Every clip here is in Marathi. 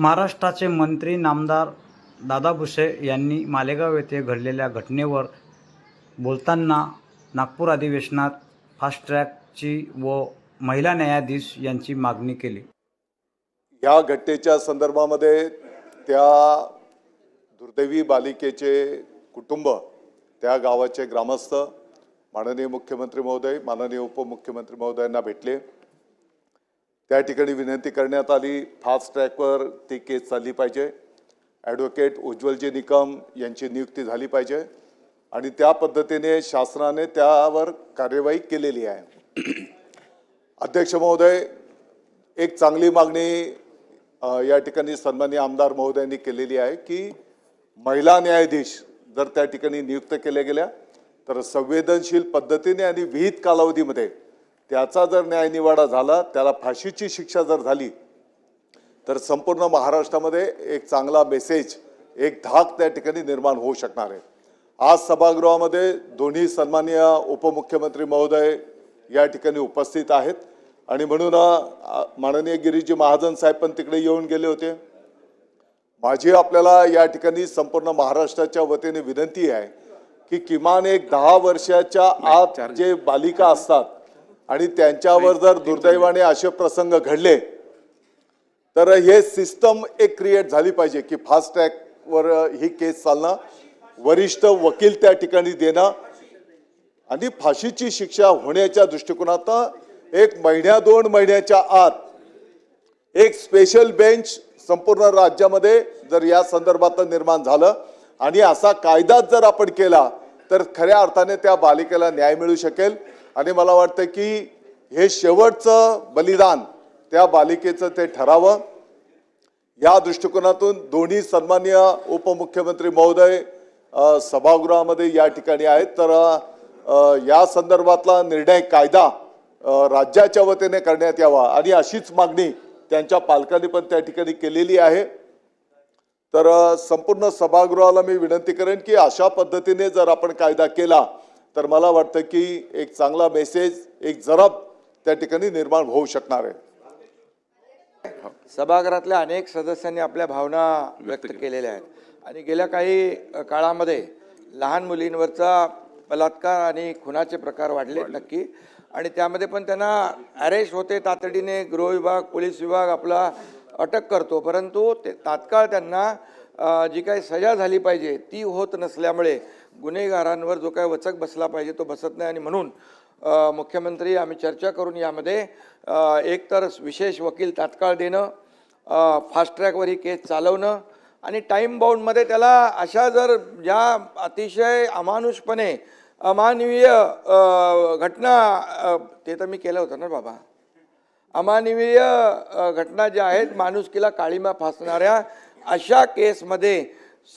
महाराष्ट्राचे मंत्री नामदार दादा भुसे यांनी मालेगाव येथे घडलेल्या घटनेवर बोलताना नागपूर अधिवेशनात फास्ट ट्रॅकची व महिला न्यायाधीश यांची मागणी केली. या घटनेच्या संदर्भामध्ये त्या दुर्दैवी बालिकेचे कुटुंब त्या गावाचे ग्रामस्थ माननीय मुख्यमंत्री महोदय माननीय उपमुख्यमंत्री महोदयांना भेटले. त्या ठिकाणी विनंती करण्यात आली. फास्ट ट्रॅकवर ती केस चालली पाहिजे. ॲडव्होकेट उज्ज्वलजी निकम यांची नियुक्ती झाली पाहिजे. आणि त्या पद्धतीने शासनाने त्यावर कार्यवाही केलेली आहे. अध्यक्ष महोदय एक चांगली मागणी या ठिकाणी सन्माननीय आमदार महोदयांनी केलेली आहे की महिला न्यायाधीश जर त्या ठिकाणी नियुक्त केल्या गेल्या तर संवेदनशील पद्धतीने आणि विहित कालावधीमध्ये त्याचा जर न्यायनिवाडा झाला त्याला फाशीची शिक्षा जर झाली तर संपूर्ण महाराष्ट्रामध्ये एक चांगला मेसेज एक धाक त्या ठिकाणी निर्माण होऊ शकणार आहे. आज सभागृहामध्ये दोन्ही सन्माननीय उपमुख्यमंत्री महोदय या ठिकाणी उपस्थित आहेत. आणि म्हणून माननीय गिरीजी महाजन साहेब पण तिकडे येऊन गेले होते. माझी आपल्याला या ठिकाणी संपूर्ण महाराष्ट्राच्या वतीने विनंती आहे की किमान एक दहा वर्षाच्या आत जे बालिका असतात आणि त्यांच्यावर जर दुर्दैवाने असे प्रसंग घडले तर हे सिस्टम एक क्रिएट झाली पाहिजे की फास्ट ट्रॅकवर ही केस चालणं वरिष्ठ वकील त्या ठिकाणी देणं आणि फाशीची शिक्षा होण्याच्या दृष्टिकोनातनं एक महिन्या दोन महिन्याच्या आत एक स्पेशल बेंच संपूर्ण राज्यामध्ये जर या संदर्भात निर्माण झालं आणि असा कायदाच जर आपण केला तर खऱ्या अर्थाने त्या बालिकेला न्याय मिळू शकेल. आणि मला वाटतं की हे शेवटचं बलिदान त्या बालिकेचं ते ठरावं. या दृष्टिकोनातून दोन्ही सन्मान्य उपमुख्यमंत्री महोदय सभागृहामध्ये या ठिकाणी आहेत. तर या संदर्भातला निर्णय कायदा राज्याच्या वतीने करण्यात यावा आणि अशीच मागणी त्यांच्या पालकांनी पण त्या ठिकाणी केलेली आहे. तर संपूर्ण सभागृहाला मी विनंती करेन की अशा पद्धतीने जर आपण कायदा केला तर मला वाटतं की एक चांगला मेसेज एक जरब त्या ठिकाणी निर्माण होऊ शकणार आहे. सभागृहातल्या अनेक सदस्यांनी आपल्या भावना व्यक्त केलेल्या आहेत. आणि गेल्या काही काळामध्ये लहान मुलींवरचा बलात्कार आणि खुनाचे प्रकार वाढले नक्की. आणि त्यामध्ये पण त्यांना अरेस्ट होते तातडीने गृह विभाग पोलीस विभाग आपला अटक करतो. परंतु ते तात्काळ त्यांना जी काही सजा झाली पाहिजे ती होत नसल्यामुळे गुन्हेगारांवर जो काही वचक बसला पाहिजे तो बसत नाही. आणि म्हणून मुख्यमंत्री आम्ही चर्चा करून यामध्ये एकतर विशेष वकील तात्काळ देणं फास्ट ट्रॅकवर ही केस चालवणं आणि टाईम बाउंडमध्ये त्याला अशा जर ज्या अतिशय अमानुषपणे अमानवीय घटना ते तर मी केलं होतं ना बाबा. अमानवीय घटना ज्या आहेत माणुसकीला काळीमा फासणाऱ्या अशा केसमध्ये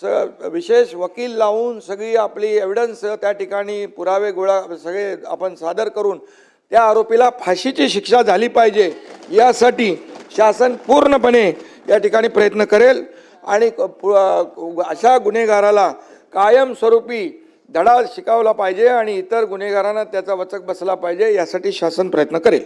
स विशेष वकील लावून सगळी आपली एव्हिडन्स त्या ठिकाणी पुरावे गोळा सगळे आपण सादर करून त्या आरोपीला फाशीची शिक्षा झाली पाहिजे यासाठी शासन पूर्णपणे या ठिकाणी प्रयत्न करेल. आणि पु- अशा गुन्हेगाराला कायमस्वरूपी धडा शिकावला पाहिजे आणि इतर गुन्हेगारांना त्याचा वचक बसला पाहिजे यासाठी शासन प्रयत्न करेल.